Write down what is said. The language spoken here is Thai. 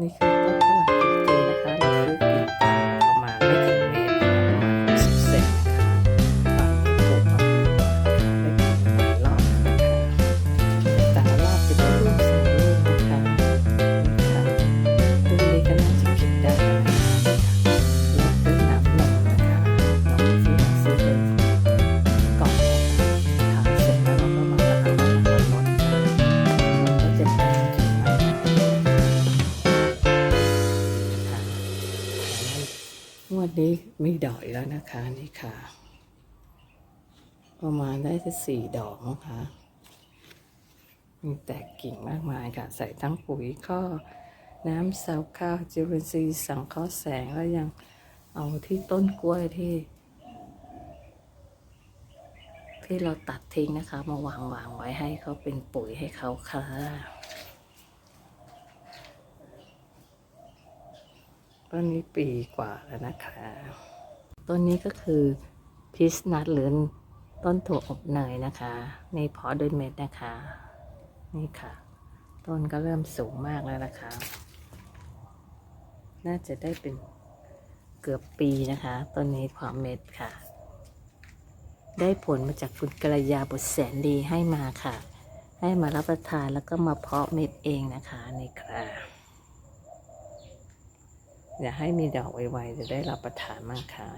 นี่ งวดนี้มีดอกอีกแล้วนะคะนี่ค่ะ ประมาณได้จะสี่ดอกนะคะมีแตกกิ่งมากมายค่ะ ใส่ทั้งปุ๋ยข้อน้ำเสาข้าวจุลินทรีย์สังเคราะห์แสงแล้วยังเอาที่ต้นกล้วยที่ ที่เราตัดทิ้งนะคะ มาวางวางไว้ให้เขาเป็นปุ๋ยให้เขาค่ะ ต้นนี้ปีกว่าแล้วนะคะ ต้นนี้ก็คือพิสนัทหรือต้นถั่วอบเนยนะคะ ในเพาะด้วยเม็ดนะคะ นี่ค่ะ ต้นก็เริ่มสูงมากแล้วนะคะ น่าจะได้เป็นเกือบปีนะคะ ต้นนี้เพาะเม็ดค่ะ ได้ผลมาจากคุณกระยาบุตรแสนดีให้มาค่ะ ให้มารับประทานแล้วก็มาเพาะเม็ดเองนะคะในี่ค่ะ อย่าให้มีดอกไวๆจะได้รับประทานมากค่ะ